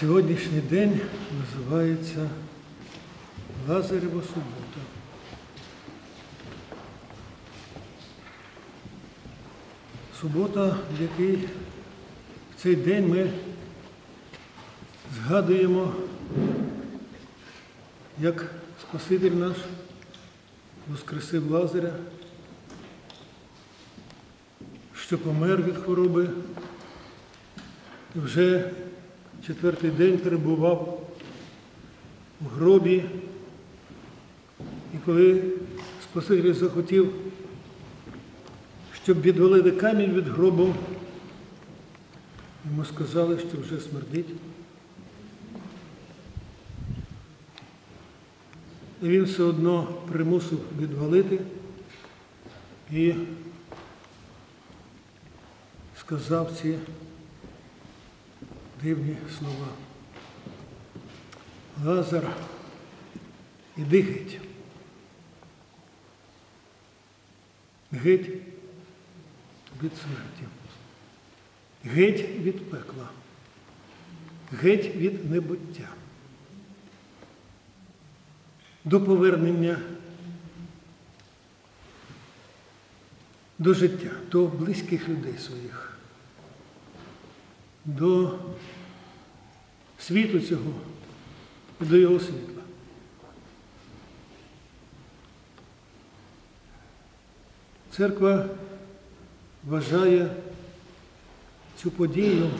Сьогоднішній день називається Лазарева субота. Субота, в який в цей день ми згадуємо, як Спаситель наш воскресив Лазаря, що помер від хвороби, вже четвертий день перебував у гробі. І коли Спаситель захотів, щоб відвалили камінь від гробу, йому сказали, що вже смердить. І він все одно примусив відвалити і сказав ці дивні слова. Лазар, іди геть. Геть від смерті. Геть від пекла. Геть від небуття. До повернення до життя, до близьких людей своїх, до світу цього і до його світла. Церква вважає цю подію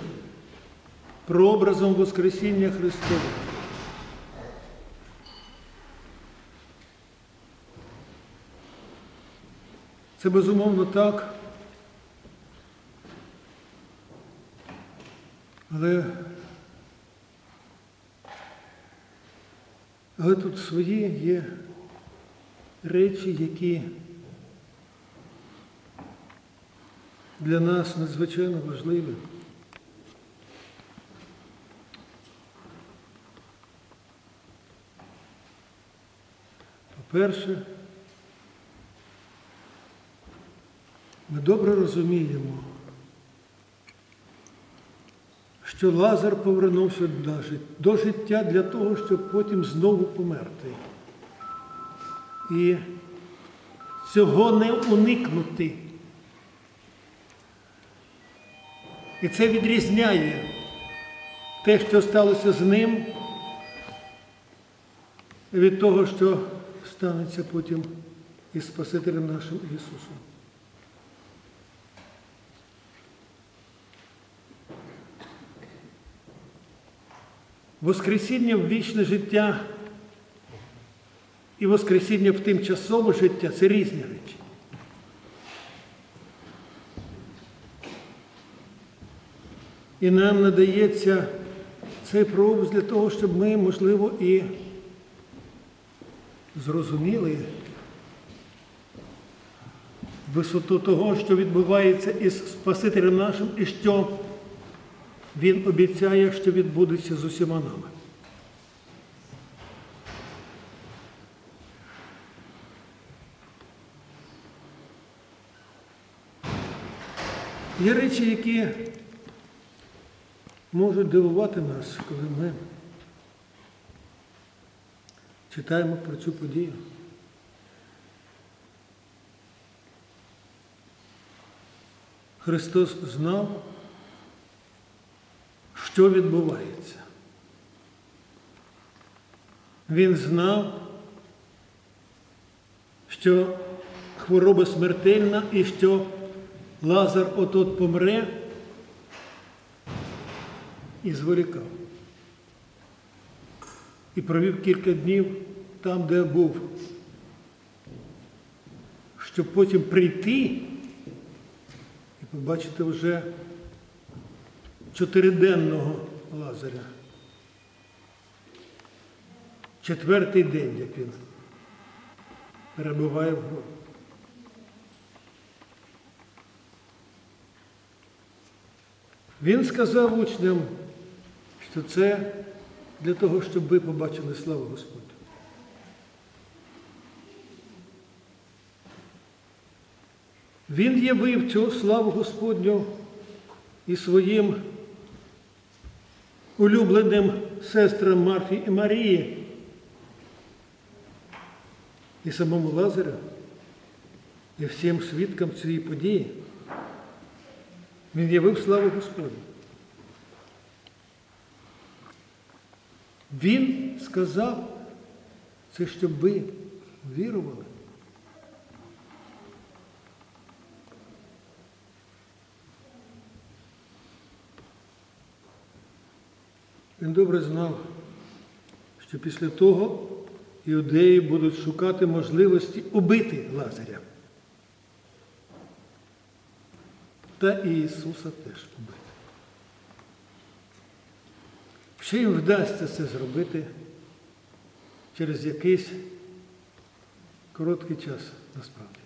прообразом Воскресіння Христова. Це безумовно так. Але, але тут свої є речі, які для нас надзвичайно важливі. По-перше, ми добре розуміємо, що Лазар повернувся до життя для того, щоб потім знову померти. І цього не уникнути. І це відрізняє те, що сталося з ним, від того, що станеться потім із Спасителем нашим Ісусом. Воскресіння в вічне життя і Воскресіння в тимчасове життя це різні речі. І нам надається цей прообраз для того, щоб ми, можливо, і зрозуміли висоту того, що відбувається із Спасителем нашим, і що Він обіцяє, що відбудеться з усіма нами. Є речі, які можуть дивувати нас, коли ми читаємо про цю подію. Христос знав, що відбувається. Він знав, що хвороба смертельна і що Лазар отот помре і зволікав. І провів кілька днів там, де був, щоб потім прийти і побачити вже чотириденного Лазаря. Четвертий день, як він перебуває в гробі. Він сказав учням, що це для того, щоб ви побачили славу Господню. Він явив цю славу Господню і своїм улюбленим сестрам Марфі і Марії і самому Лазарю, і всім свідкам цієї події. Він явив славу Господню. Він сказав це, щоб ви вірували. Він добре знав, що після того іудеї будуть шукати можливості убити Лазаря. Та і Ісуса теж убити. Що їм вдасться це зробити через якийсь короткий час насправді.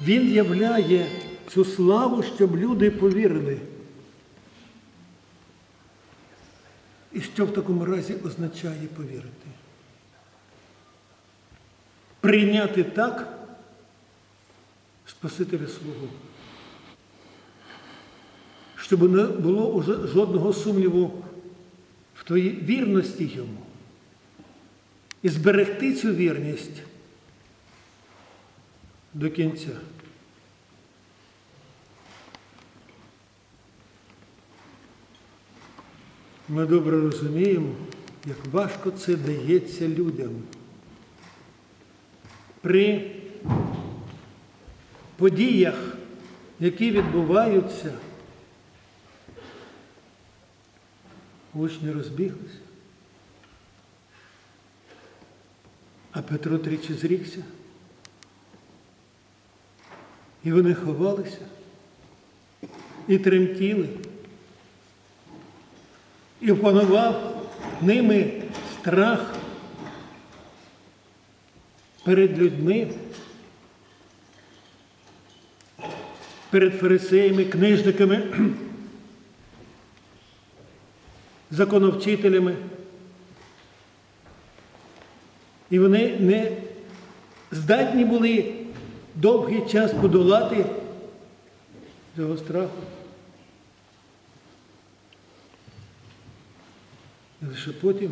Він являє цю славу, щоб люди повірили. І що в такому разі означає повірити? Прийняти так Спасителя свого. Щоб не було уже жодного сумніву в твоїй вірності йому. І зберегти цю вірність до кінця. Ми добре розуміємо, як важко це дається людям. При подіях, які відбуваються, учні розбіглися. А Петро тричі зрікся. І вони ховалися і тремтіли. І опанував ними страх перед людьми, перед фарисеями, книжниками, законовчителями. І вони не здатні були довгий час подолати цього страху. І лише потім,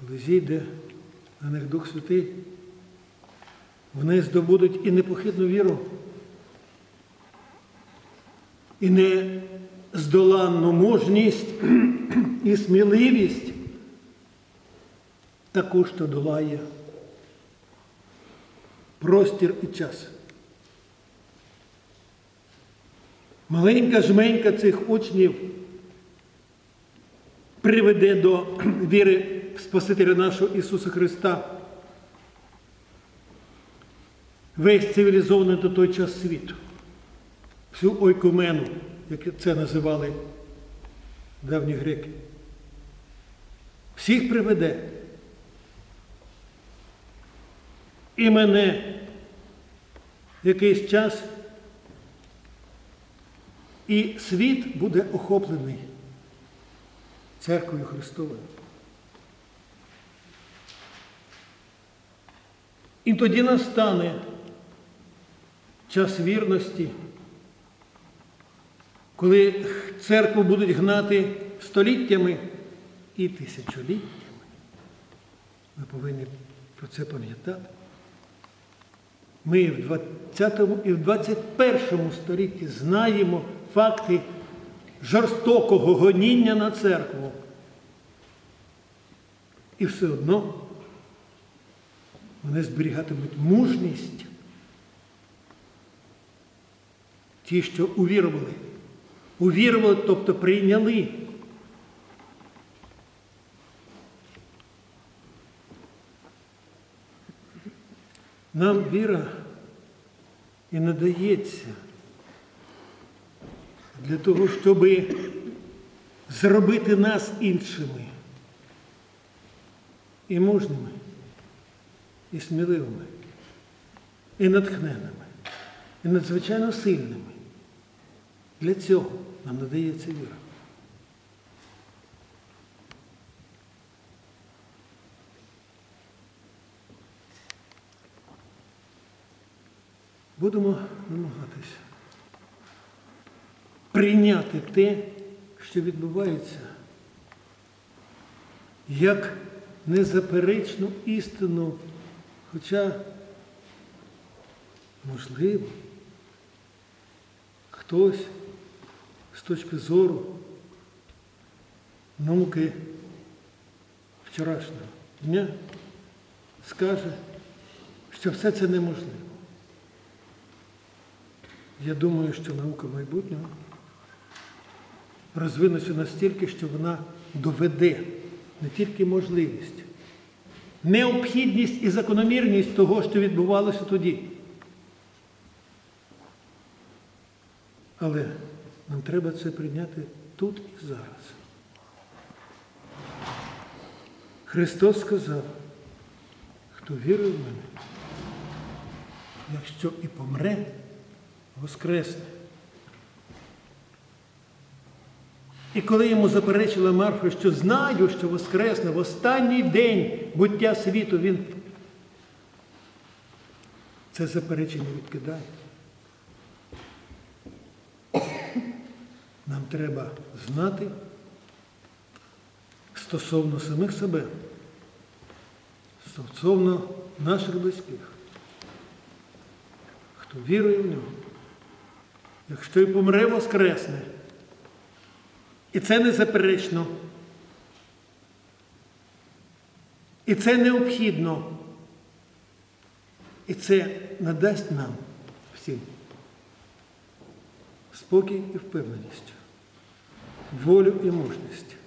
коли зійде на них Дух Святий, вони здобудуть і непохитну віру, і нездоланну мужність і сміливість, таку, що долає простір і час. Маленька жменька цих учнів приведе до віри в Спасителя нашого Ісуса Христа. Весь цивілізований до той час світу, всю ойкумену, як це називали давні греки. Всіх приведе. І мене якийсь час, і світ буде охоплений церквою Христовою. І тоді настане час вірності, коли церкву будуть гнати століттями і тисячоліттями. Ми повинні про це пам'ятати. Ми в 20 і в 21 столітті знаємо факти жорстокого гоніння на церкву. І все одно вони зберігатимуть мужність. Ті, що увірували. Увірували, тобто прийняли. Нам віра і надається для того, щоб зробити нас іншими і мужніми, і сміливими, і натхненими, і надзвичайно сильними. Для цього нам надається віра. Будемо намагатися прийняти те, що відбувається, як незаперечну істину, хоча, можливо, хтось з точки зору науки вчорашнього дня скаже, що все це неможливо. Я думаю, що наука майбутнього розвинеться настільки, що вона доведе не тільки можливість, необхідність і закономірність того, що відбувалося тоді. Але нам треба це прийняти тут і зараз. Христос сказав, хто вірує в мене, якщо і помре, воскресне. І коли йому заперечила Марфа, що знаю, що воскресне в останній день буття світу, він це заперечення відкидає. Нам треба знати стосовно самих себе, стосовно наших близьких, хто вірує в нього, якщо і помре воскресне, і це незаперечно, і це необхідно, і це надасть нам всім спокій і впевненість, волю і мужність.